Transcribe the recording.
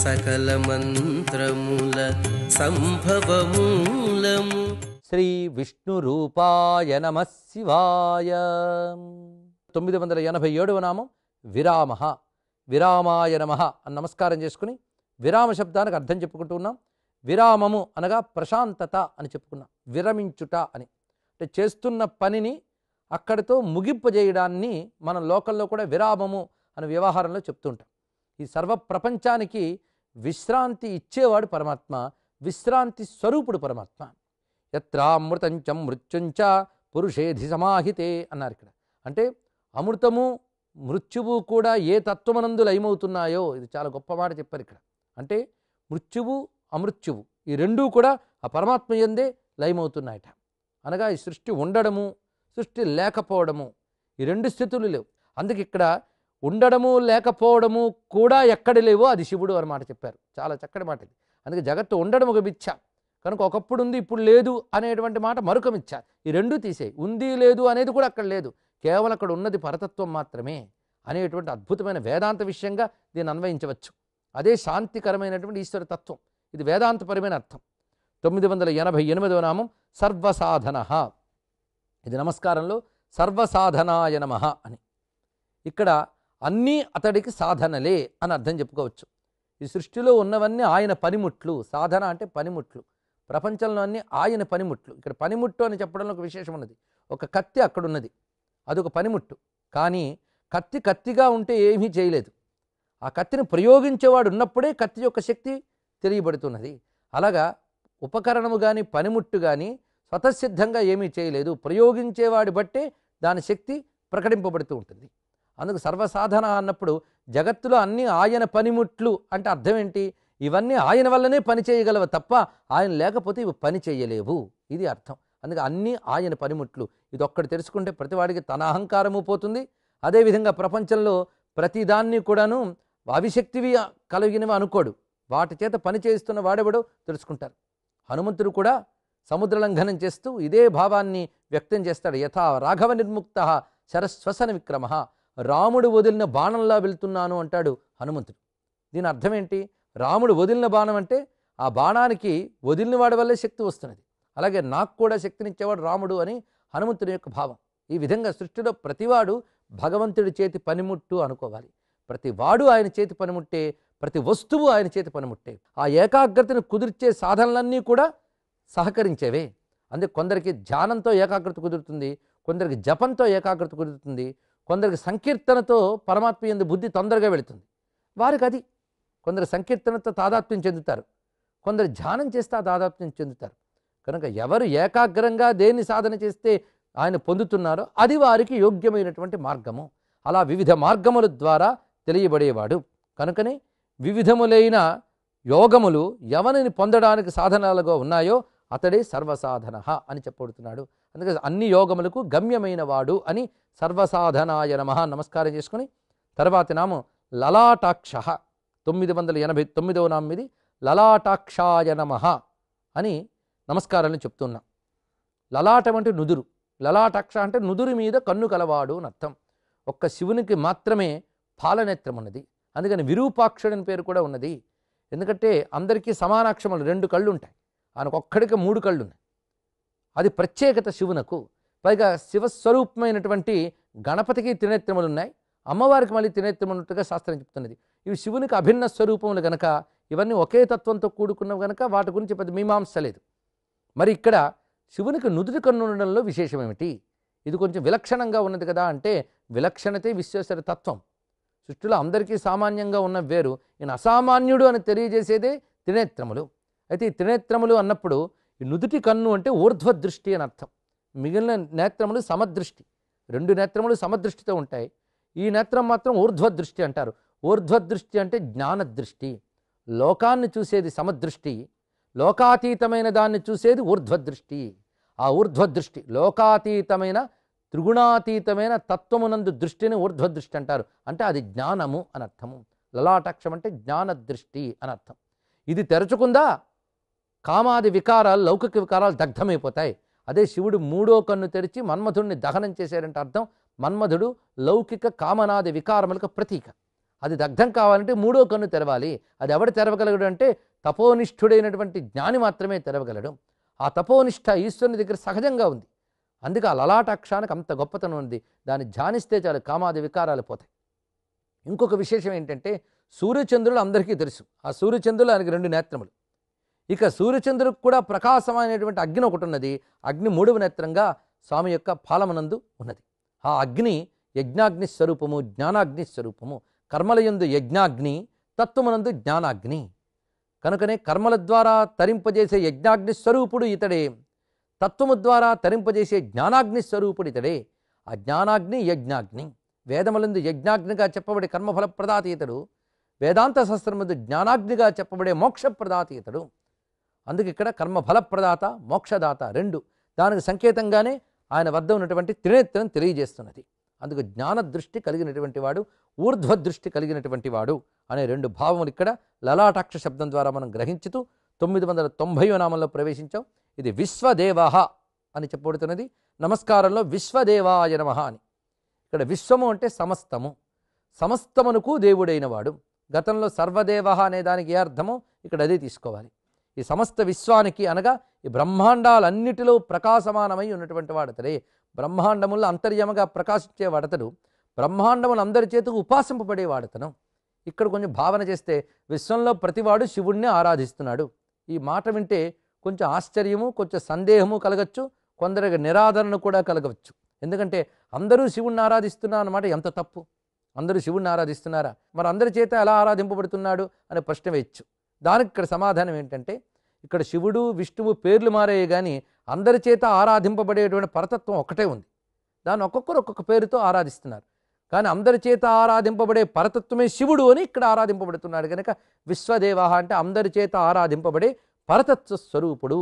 సకల మంత్రముల సంభవమూలము. శ్రీ విష్ణు రూపాయ నమ శివాయ. తొమ్మిది వందల ఎనభై ఏడవ నామం విరామ. విరామాయ నమ అని నమస్కారం చేసుకుని విరామ శబ్దానికి అర్థం చెప్పుకుంటూ ఉన్నాం. విరామము అనగా ప్రశాంతత అని చెప్పుకున్నాం. విరమించుట అని. అంటే చేస్తున్న పనిని అక్కడితో ముగింపజేయడాన్ని మనం లోకల్లో కూడా విరామము అనే వ్యవహారంలో చెప్తుంటాం ఈ సర్వ ప్రపంచానికి విశ్రాంతి ఇచ్చేవాడు పరమాత్మ విశ్రాంతి స్వరూపుడు పరమాత్మ. యత్రామృతంచ మృత్యుంచ పురుషేధి సమాహితే అన్నారు ఇక్కడ. అంటే అమృతము మృత్యువు కూడా ఏ తత్వమనందు లయమవుతున్నాయో ఇది చాలా గొప్ప మాట చెప్పారు ఇక్కడ. అంటే మృత్యువు అమృత్యువు ఈ రెండూ కూడా ఆ పరమాత్మ ఎందే లయమవుతున్నాయట. అనగా ఈ సృష్టి ఉండడము సృష్టి లేకపోవడము ఈ రెండు స్థితులు లేవు. అందుకే ఇక్కడ ఉండడము లేకపోవడము కూడా ఎక్కడ లేవో అది శివుడు అన్నమాట చెప్పారు. చాలా చక్కటి మాట ఇది. అందుకే జగత్తు ఉండడం ఒక మిథ్య కనుక ఒకప్పుడు ఉంది ఇప్పుడు లేదు అనేటువంటి మాట మరొక మిథ్య ఈ రెండు తీసేయి. ఉంది లేదు అనేది కూడా అక్కడ లేదు. కేవలం అక్కడ ఉన్నది పరతత్వం మాత్రమే అనేటువంటి అద్భుతమైన వేదాంత విషయంగా దీన్ని అన్వయించవచ్చు. అదే శాంతికరమైనటువంటి ఈశ్వర తత్వం. ఇది వేదాంతపరమైన అర్థం. తొమ్మిది వందల ఎనభై ఎనిమిదవ నామం సర్వసాధన. ఇది నమస్కారంలో సర్వసాధనాయ నమ అని. ఇక్కడ అన్నీ అతడికి సాధనలే అని అర్థం చెప్పుకోవచ్చు. ఈ సృష్టిలో ఉన్నవన్నీ ఆయన పనిముట్లు. సాధన అంటే పనిముట్లు. ప్రపంచంలో అన్నీ ఆయన పనిముట్లు. ఇక్కడ పనిముట్టు అని చెప్పడంలో ఒక విశేషం ఉన్నది. ఒక కత్తి అక్కడ ఉన్నది అదొక పనిముట్టు. కానీ కత్తి కత్తిగా ఉంటే ఏమీ చేయలేదు. ఆ కత్తిని ప్రయోగించేవాడు ఉన్నప్పుడే కత్తి యొక్క శక్తి తెలియబడుతున్నది. అలాగా ఉపకరణము కానీ పనిముట్టు కానీ స్వతసిద్ధంగా ఏమీ చేయలేదు. ప్రయోగించేవాడి బట్టే దాని శక్తి ప్రకటింపబడుతూ ఉంటుంది. అందుకు సర్వసాధన అన్నప్పుడు జగత్తులో అన్ని ఆయన పనిముట్లు అంటే అర్థం ఏంటి? ఇవన్నీ ఆయన వల్లనే పని చేయగలవు తప్ప ఆయన లేకపోతే ఇవి పని చేయలేవు. ఇది అర్థం. అందుకే అన్నీ ఆయన పనిముట్లు. ఇది ఒక్కటి తెలుసుకుంటే ప్రతివాడికి తన అహంకారము పోతుంది. అదేవిధంగా ప్రపంచంలో ప్రతిదాన్ని కూడాను అవిశక్తివి కలిగినవి అనుకోడు. వాటి చేత పని చేయిస్తున్న వాడెవడో తెలుసుకుంటారు. హనుమంతుడు కూడా సముద్ర లంఘనం చేస్తూ ఇదే భావాన్ని వ్యక్తం చేస్తాడు. యథా రాఘవ నిర్ముక్త శరశ్వసన విక్రమ. రాముడు వదిలిన బాణంలా వెళ్తున్నాను అంటాడు హనుమంతుడు. దీని అర్థం ఏంటి? రాముడు వదిలిన బాణం అంటే ఆ బాణానికి వదిలిన వాడి వల్లే శక్తి వస్తున్నది. అలాగే నాకు కూడా శక్తినిచ్చేవాడు రాముడు అని హనుమంతుడి యొక్క భావం. ఈ విధంగా సృష్టిలో ప్రతివాడు భగవంతుడి చేతి పనిముట్టు అనుకోవాలి. ప్రతి వాడు ఆయన చేతి పనిముట్టే ప్రతి వస్తువు ఆయన చేతి పనిముట్టే. ఆ ఏకాగ్రతను కుదిర్చే సాధనలన్నీ కూడా సహకరించేవే. అందుకే కొందరికి ధ్యానంతో ఏకాగ్రత కుదురుతుంది కొందరికి జపంతో ఏకాగ్రత కుదురుతుంది కొందరికి సంకీర్తనతో పరమాత్మ ఎందు బుద్ధి తొందరగా వెళుతుంది. వారికి అది కొందరు సంకీర్తనతో తాదాత్మ్యం చెందుతారు. కొందరు ధ్యానం చేస్తే ఆ తాదాత్మ్యం చెందుతారు. కనుక ఎవరు ఏకాగ్రంగా దేన్ని సాధన చేస్తే ఆయన పొందుతున్నారో అది వారికి యోగ్యమైనటువంటి మార్గము. అలా వివిధ మార్గముల ద్వారా తెలియబడేవాడు. కనుకనే వివిధములైన యోగములు ఎవరిని పొందడానికి సాధనాలుగా ఉన్నాయో అతడే సర్వసాధన అని చెప్పబడుతున్నాడు. అందుకే అన్ని యోగములకు గమ్యమైన వాడు అని సర్వసాధనాయ నమ నమస్కారం చేసుకుని తర్వాతి నామం లలాటాక్ష తొమ్మిది వందల ఎనభై తొమ్మిదవ నామం ఇది. లలాటాక్షాయ నమ అని నమస్కారాన్ని చెప్తున్నా. లలాటం అంటే నుదురు. లలాటాక్ష అంటే నుదురు మీద కన్ను కలవాడు అని అర్థం. ఒక్క శివునికి మాత్రమే పాలనేత్రం ఉన్నది. అందుకని విరూపాక్షుడని పేరు కూడా ఉన్నది. ఎందుకంటే అందరికీ సమానాక్షములు రెండు కళ్ళు ఉంటాయి. ఆయనకు ఒక్కడికి మూడు కళ్ళు ఉన్నాయి అది ప్రత్యేకత శివునకు. పైగా శివస్వరూపమైనటువంటి గణపతికి త్రినేత్రములు ఉన్నాయి అమ్మవారికి మళ్ళీ త్రినేత్రములు ఉన్నట్టుగా శాస్త్రం చెప్తున్నది. ఇవి శివునికి అభిన్న స్వరూపములు గనక ఇవన్నీ ఒకే తత్వంతో కూడుకున్నవి గనక వాటి గురించి పెద్ద మీమాంస లేదు. మరి ఇక్కడ శివునికి నుదుటి కన్ను ఉండడంలో విశేషం ఏమిటి ఇది కొంచెం విలక్షణంగా ఉన్నది కదా అంటే విలక్షణతే విశ్వేశ్వర తత్వం. సృష్టిలో అందరికీ సామాన్యంగా ఉన్న వేరు. ఈయన అసామాన్యుడు అని తెలియజేసేదే త్రినేత్రములు. అయితే ఈ త్రినేత్రములు అన్నప్పుడు ఈ నుదుటి కన్ను అంటే ఊర్ధ్వ దృష్టి అని అర్థం. మిగిలిన నేత్రములు సమదృష్టి. రెండు నేత్రములు సమదృష్టితో ఉంటాయి. ఈ నేత్రం మాత్రం ఊర్ధ్వ దృష్టి అంటారు. ఊర్ధ్వ దృష్టి అంటే జ్ఞాన దృష్టి లోకాన్ని చూసేది సమదృష్టి. లోకాతీతమైన దాన్ని చూసేది ఊర్ధ్వ దృష్టి ఆ ఊర్ధ్వ దృష్టి లోకాతీతమైన త్రిగుణాతీతమైన తత్వమునందు దృష్టిని ఊర్ధ్వ దృష్టి అంటారు. అంటే అది జ్ఞానము అని అర్థము. లలాటాక్షం అంటే జ్ఞాన దృష్టి అని అర్థం. ఇది తెరచుకుందా? కామాది వికారాలు లౌకిక వికారాలు దగ్ధమైపోతాయి. అదే శివుడు మూడో కన్ను తెరిచి మన్మధుడిని దహనం చేశారంటే అర్థం మన్మధుడు లౌకిక కామనాది వికారములకు ప్రతీక. అది దగ్ధం కావాలంటే మూడో కన్ను తెరవాలి. అది ఎవడు తెరవగలడు అంటే తపోనిష్ఠుడైనటువంటి జ్ఞాని మాత్రమే తెరవగలడు. ఆ తపోనిష్ఠ ఈశ్వరుని దగ్గర సహజంగా ఉంది. అందుకే ఆ లలాటాక్షానికి అంత గొప్పతనం ఉంది. దాన్ని ధ్యానిస్తే చాలు కామాది వికారాలు పోతాయి. ఇంకొక విశేషం ఏంటంటే సూర్యచంద్రులు అందరికీ తెలుసు. ఆ సూర్యచంద్రులు ఆయనకి రెండు నేత్రములు. ఇక సూర్యచంద్రుడికి కూడా ప్రకాశమైనటువంటి అగ్ని ఒకటి ఉన్నది. అగ్ని మూడవ నేత్రంగా స్వామి యొక్క పాలమనందు ఉన్నది. ఆ అగ్ని యజ్ఞాగ్ని స్వరూపము జ్ఞానాగ్ని స్వరూపము. కర్మలయందు యజ్ఞాగ్ని తత్వమునందు జ్ఞానాగ్ని. కనుకనే కర్మల ద్వారా తరింపజేసే యజ్ఞాగ్ని స్వరూపుడు ఇతడే. తత్వము ద్వారా తరింపజేసే జ్ఞానాగ్ని స్వరూపుడు ఇతడే. ఆ జ్ఞానాగ్ని యజ్ఞాగ్ని. వేదములందు యజ్ఞాగ్నిగా చెప్పబడే కర్మఫల ప్రదాత ఇతడు. వేదాంత శాస్త్రముందు జ్ఞానాగ్నిగా చెప్పబడే మోక్ష ప్రదాత ఇతడు. అందుకే ఇక్కడ కర్మ ప్రదాత మోక్షదాత రెండు. దానికి సంకేతంగానే ఆయన వద్ద ఉన్నటువంటి త్రినేత్రం తెలియజేస్తున్నది. అందుకు జ్ఞాన దృష్టి కలిగినటువంటి వాడు ఊర్ధ్వ దృష్టి కలిగినటువంటి వాడు అనే రెండు భావములు ఇక్కడ లలాటాక్ష శబ్దం ద్వారా మనం గ్రహించుతూ తొమ్మిది వందల తొంభై నామంలో ప్రవేశించాం. ఇది విశ్వదేవహ అని చెప్పబడుతున్నది. నమస్కారంలో విశ్వదేవాయ నమః అని. ఇక్కడ విశ్వము అంటే సమస్తము. సమస్తమునకు దేవుడైన వాడు గతంలో సర్వదేవ అనే దానికి ఏ అర్థమో ఇక్కడ అదే తీసుకోవాలి. ఈ సమస్త విశ్వానికి అనగా ఈ బ్రహ్మాండాలన్నిటిలో ప్రకాశమానమై ఉన్నటువంటి వాడతడే. బ్రహ్మాండముల్లో అంతర్యమగా ప్రకాశించే వాడతడు. బ్రహ్మాండములు అందరి చేతకు ఉపాసింపబడే వాడతను. ఇక్కడ కొంచెం భావన చేస్తే విశ్వంలో ప్రతివాడు శివుణ్ణి ఆరాధిస్తున్నాడు. ఈ మాట వింటే కొంచెం ఆశ్చర్యము కొంచెం సందేహము కలగచ్చు కొందరికి నిరాదరణ కూడా కలగవచ్చు. ఎందుకంటే అందరూ శివుణ్ణి ఆరాధిస్తున్నా అన్నమాట ఎంత తప్పు. అందరూ శివుణ్ణి ఆరాధిస్తున్నారా? మరి అందరి చేత ఎలా ఆరాధింపబడుతున్నాడు అనే ప్రశ్న వేయచ్చు. దానికి ఇక్కడ సమాధానం ఏంటంటే ఇక్కడ శివుడు విష్ణువు పేర్లు మారాయి కానీ అందరి చేత ఆరాధింపబడేటువంటి పరతత్వం ఒకటే ఉంది. దాన్ని ఒక్కొక్కరు ఒక్కొక్క పేరుతో ఆరాధిస్తున్నారు. కానీ అందరి చేత ఆరాధింపబడే పరతత్వమే శివుడు అని ఇక్కడ ఆరాధింపబడుతున్నాడు కనుక విశ్వదేవ అంటే అందరి చేత ఆరాధింపబడే పరతత్వ స్వరూపుడు.